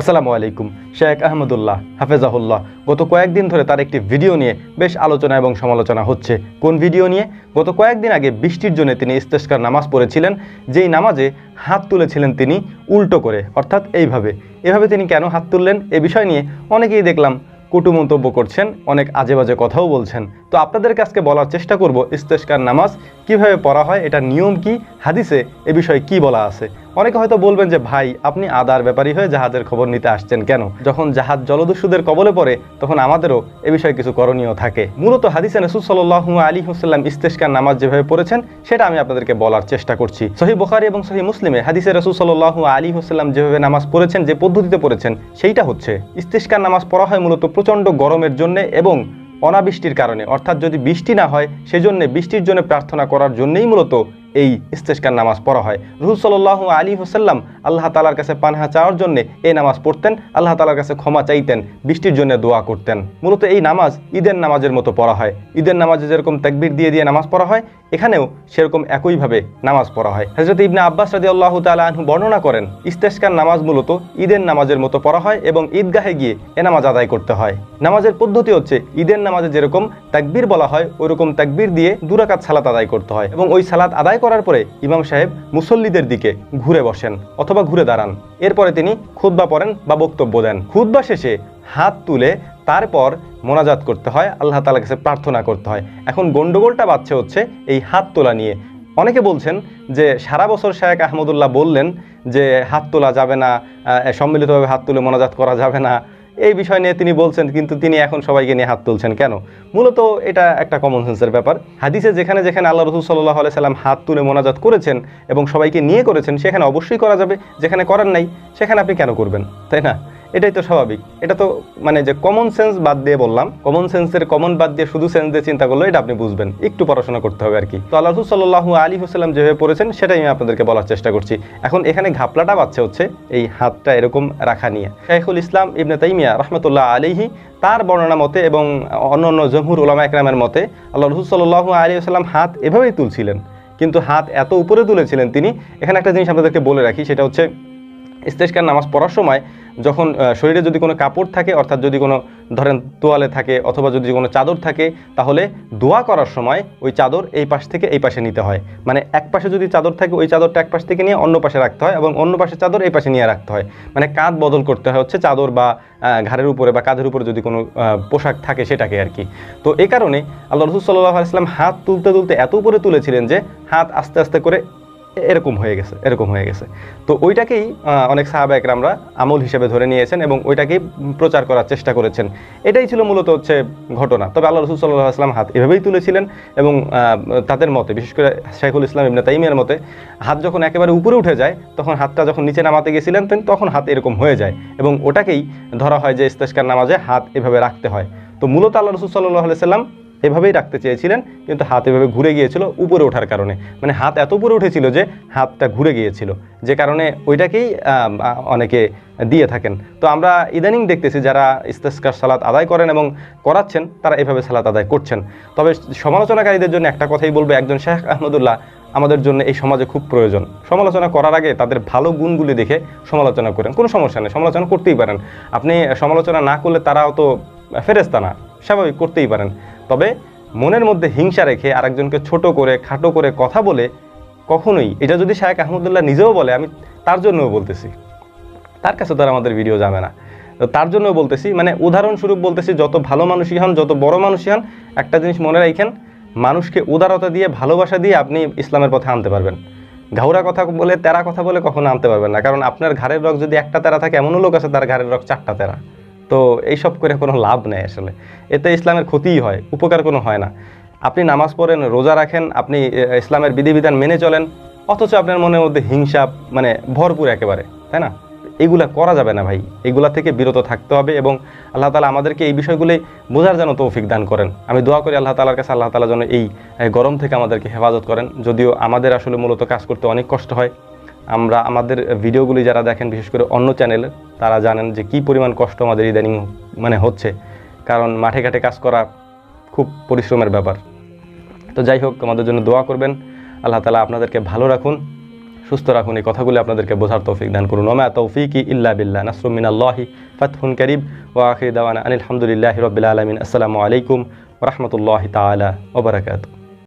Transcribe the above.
আসসালামু আলাইকুম। শেখ আহমদুল্লাহ, হাফেজাহুল্লাহ, গত কয়েকদিন ধরে তার একটি ভিডিও নিয়ে বেশ আলোচনা এবং সমালোচনা হচ্ছে। কোন ভিডিও নিয়ে? গত কয়েকদিন আগে বৃষ্টির জন্য তিনি ইস্তেস্কার নামাজ পড়েছিলেন, যেই নামাজে হাত তুলেছিলেন তিনি উল্টো করে, অর্থাৎ এইভাবে। এভাবে তিনি কেন হাত তুললেন? এ বিষয় নিয়ে অনেকেই দেখলাম কটু মন্তব্য করছেন, অনেক আজে বাজে কথাও বলছেন। তো আপনাদের কাছকে বলার চেষ্টা করব ইস্তেস্কার নামাজ কীভাবে পড়া হয়, এটা নিয়ম কি, হাদিসে এ বিষয়ে কি বলা আছে। অনেকে হয়তো বলবেন যে, ভাই, আপনি আদার ব্যাপারী হয়ে জাহাজের খবর নিতে আসছেন কেন? যখন জাহাজ জলদস্যুদের কবলে পড়ে, তখন আমাদেরও এ বিষয়ে কিছু করণীয় থাকে। মূলত হাদিসে রসুল সাল্লাহ আলী হুসাল্লাম ইস্তেস্কার নামাজ যেভাবে পড়েছেন, সেটা আমি আপনাদেরকে বলার চেষ্টা করছি। সহি বোখারি এবং সহি মুসলিমে হাদিসে রসুল সাল্লাহ আলী হুসাল্লাম যেভাবে নামাজ পড়েছেন, যে পদ্ধতিতে পড়েছেন, সেইটা হচ্ছে ইস্তেস্কার নামাজ পড়া হয় মূলত প্রচণ্ড গরমের জন্য এবং অনাবৃষ্টির কারণে। অর্থাৎ যদি বৃষ্টি না হয়, সেজন্য বৃষ্টির জন্য প্রার্থনা করার জন্যই মূলত এই ইস্তেস্কার নামাজ পড়া হয়। রুহুল সাল্লাহ আলী হুসাল্লাম আল্লাহ তালার কাছে পানহা চাওয়ার জন্য এই নামাজ পড়তেন, আল্লাহ তালার কাছে ক্ষমা চাইতেন, বৃষ্টির জন্য দোয়া করতেন। মূলত এই নামাজ ঈদের নামাজের মতো পড়া হয়। ঈদের নামাজে যেরকম তাকবির দিয়ে দিয়ে নামাজ পড়া হয়, এখানেও সেরকম একইভাবে নামাজ পড়া হয়। হজরত ইবনে আব্বাস রাজি আল্লাহ তালা বর্ণনা করেন ইস্তেস্কার নামাজ মূলত ঈদের নামাজের মতো পড়া হয় এবং ঈদগাহে গিয়ে এ নামাজ আদায় করতে হয়। নামাজের পদ্ধতি হচ্ছে, ঈদের নামাজে যেরকম তাকবির বলা হয়, ওইরকম তাকবির দিয়ে দুরাকাত সালাত আদায় করতে হয় এবং ওই সালাত আদায় করার পরে ইমাম সাহেব মুসল্লিদের দিকে ঘুরে বসেন। অথবা ঘুরে দাঁড়ান। এরপরে তিনি খুদ্া পড়েন বা বক্তব্য দেন। খুদ্া শেষে হাত তুলে তারপর মোনাজাত করতে হয়, আল্লাহ তালার কাছে প্রার্থনা করতে হয়। এখন গণ্ডগোলটা বাচ্চা হচ্ছে এই হাত তোলা নিয়ে। অনেকে বলছেন যে সারা বছর শায়েক আহমদুল্লাহ বললেন যে হাত তোলা যাবে না সম্মিলিতভাবে হাত তুলে মোনাজাত করা যাবে না। এই বিষয় নিয়ে তিনি বলছেন, কিন্তু তিনি এখন সবাইকে নিয়ে হাত তুলছেন কেন? মূলত এটা একটা কমন সেন্সের ব্যাপার। হাদিসে যেখানে যেখানে আল্লাহ রসুল সাল্লাহ সাল্লাম হাত তুলে মোনাজাত করেছেন এবং সবাইকে নিয়ে করেছেন, সেখানে অবশ্যই করা যাবে। যেখানে করার নাই, সেখানে আপনি কেন করবেন? তাই না? এটাই তো স্বাভাবিক। এটা তো মানে যে কমন সেন্স বাদ দিয়ে বললাম কমন সেন্সের কমন বাদ দিয়ে শুধু সেন্স দিয়ে চিন্তা করলে এটা আপনি বুঝবেন। একটু পড়াশোনা করতে হবে আর কি। তো আল্লাহ সাল্লাহ আলী হুসাল্লাম যেভাবে পড়েছেন, সেটাই আমি আপনাদেরকে বলার চেষ্টা করছি। এখন এখানে ঘাপলাটা বাচ্চা হচ্ছে এই হাতটা এরকম রাখা নিয়ে। শাইখুল ইসলাম ইবনে তাইমিয়া রহমতুল্লাহ আলিহি তার বর্ণনা মতে এবং অন্য অন্য জমহুর উলামা একরামের মতে আল্লাহ রসুল সাল্লাহ আলী আসাল্লাম হাত এভাবেই তুলছিলেন। কিন্তু হাত এত উপরে তুলেছিলেন তিনি। এখানে একটা জিনিস আপনাদেরকে বলে রাখি, সেটা হচ্ছে ইস্তেস্কার নামাজ পড়ার সময় যখন শরীরে যদি কোনো কাপড় থাকে, অর্থাৎ যদি কোনো, ধরেন তোয়ালে থাকে অথবা যদি কোনো চাদর থাকে, তাহলে দোয়া করার সময় ওই চাদর এই পাশ থেকে এই পাশে নিতে হয়। মানে এক পাশে যদি চাদর থাকে, ওই চাদরটা এক পাশ থেকে নিয়ে অন্য পাশে রাখতে হয় এবং অন্য পাশে চাদর এই পাশে নিয়ে রাখতে হয়। মানে কাঁধ বদল করতে হয় হচ্ছে চাদর বা ঘাড়ের উপরে বা কাঁধের উপরে যদি কোনো পোশাক থাকে সেটাকে আর কি। তো এই কারণে আল্লাহ রসুল সাল্লাহ আসলাম হাত তুলতে তুলতে এত উপরে তুলেছিলেন যে হাত আস্তে আস্তে করে এরকম হয়ে গেছে, এরকম হয়ে গেছে। তো ওইটাকেই অনেক সাহাবা একরামরা আমল হিসেবে ধরে নিয়েছেন এবং ওইটাকেই প্রচার করার চেষ্টা করেছেন। এটাই ছিল মূলত হচ্ছে ঘটনা। তবে আল্লাহ রসুল সাল্লাহ আসলাম হাত এভাবেই তুলেছিলেন এবং তাদের মতে, বিশেষ করে শাইখুল ইসলাম ইবনে তাইমিয়ার মতে, হাত যখন একেবারে উপরে উঠে যায়, তখন হাতটা যখন নিচে নামাতে গেছিলেন তখন হাত এরকম হয়ে যায় এবং ওটাকেই ধরা হয় যে ইস্তেস্কার নামাজে হাত এভাবে রাখতে হয়। তো মূলত আল্লাহ রসুল সাল্লাহ সাল্লাম এভাবেই রাখতে চেয়েছিলেন, কিন্তু হাত এভাবে ঘুরে গিয়েছিল উপরে ওঠার কারণে। মানে হাত এত উপরে উঠেছিল যে হাতটা ঘুরে গিয়েছিল। যে কারণে ওইটাকেই অনেকে দিয়ে থাকেন। তো আমরা ইদানিং দেখতেছি যারা ইস্তেস্কার সালাত আদায় করেন এবং করাচ্ছেন, তারা এভাবে সালাত আদায় করছেন। তবে সমালোচনাকারীদের জন্য একটা কথাই বলব, একজন শেখ আহমদুল্লাহ আমাদের জন্য এই সমাজে খুব প্রয়োজন। সমালোচনা করার আগে তাদের ভালো গুণগুলি দেখে সমালোচনা করেন। কোনো সমস্যা নেই, সমালোচনা করতেই পারেন। আপনি সমালোচনা না করলে তারাও তো ফেরেস্তা না, স্বাভাবিক করতেই পারেন। তবে মনের মধ্যে হিংসা রেখে আরেকজনকে ছোট করে, খাটো করে কথা বলে কখনোই, এটা যদি শায়েক আহমদুল্লাহ নিজেও বলে, আমি তার জন্যও বলতেছি। তার কাছে তো আর আমাদের ভিডিও যাবে না। তো তার জন্য বলতেছি মানে উদাহরণস্বরূপ বলতেছি, যত ভালো মানুষই হন, যত বড় মানুষই হন, একটা জিনিস মনে রাখেন মানুষকে উদারতা দিয়ে, ভালোবাসা দিয়ে আপনি ইসলামের পথে আনতে পারবেন। ঘাউরা কথা বলে, তেরা কথা বলে কখনো আনতে পারবেন না, কারণ আপনার ঘাড়ের রক যদি একটা তেরা থাকে, এমনও লোক আছে তার ঘাড়ের রক চারটা তেরা। তো এইসব করে কোনো লাভ নেই আসলে। এতে ইসলামের ক্ষতিই হয়, উপকার কোনো হয় না। আপনি নামাজ পড়েন, রোজা রাখেন, আপনি ইসলামের বিধিবিধান মেনে চলেন, অথচ আপনার মনের মধ্যে হিংসা মানে ভরপুর একেবারে, তাই না? এগুলা করা যাবে না ভাই, এগুলা থেকে বিরত থাকতে হবে এবং আল্লাহ তালা আমাদেরকে এই বিষয়গুলি বোঝার যেন তৌফিক দান করেন। আমি দোয়া করি আল্লাহ তালার কাছে, আল্লাহ তালা যেন এই গরম থেকে আমাদেরকে হেফাজত করেন, যদিও আমাদের আসলে মূলত কাজ করতে অনেক কষ্ট হয়। আমরা আমাদের ভিডিওগুলি যারা দেখেন, বিশেষ করে অন্য চ্যানেলে, তারা জানেন যে কি পরিমাণ কষ্ট আমাদের ইদানিং মানে হচ্ছে। কারণ মাঠে ঘাটে কাজ করা খুব পরিশ্রমের ব্যাপার। তো যাই হোক, আমাদের জন্য দোয়া করবেন। আল্লাহ তালা আপনাদেরকে ভালো রাখুন, সুস্থ রাখুন, এই কথাগুলি আপনাদেরকে বোঝার তৌফিক দান করুন। ওমা তৌফিকি ইল্লা বিল্লাহ। নাসরুমিন আল্লাহি ফাতহুন করিব ও আখির দাওয়ানা আনিল হামদুলিল্লাহি রবিল আলমিন। আসসালামু আলাইকুম রহমতুল্লাহ তালা ওবরাকাতু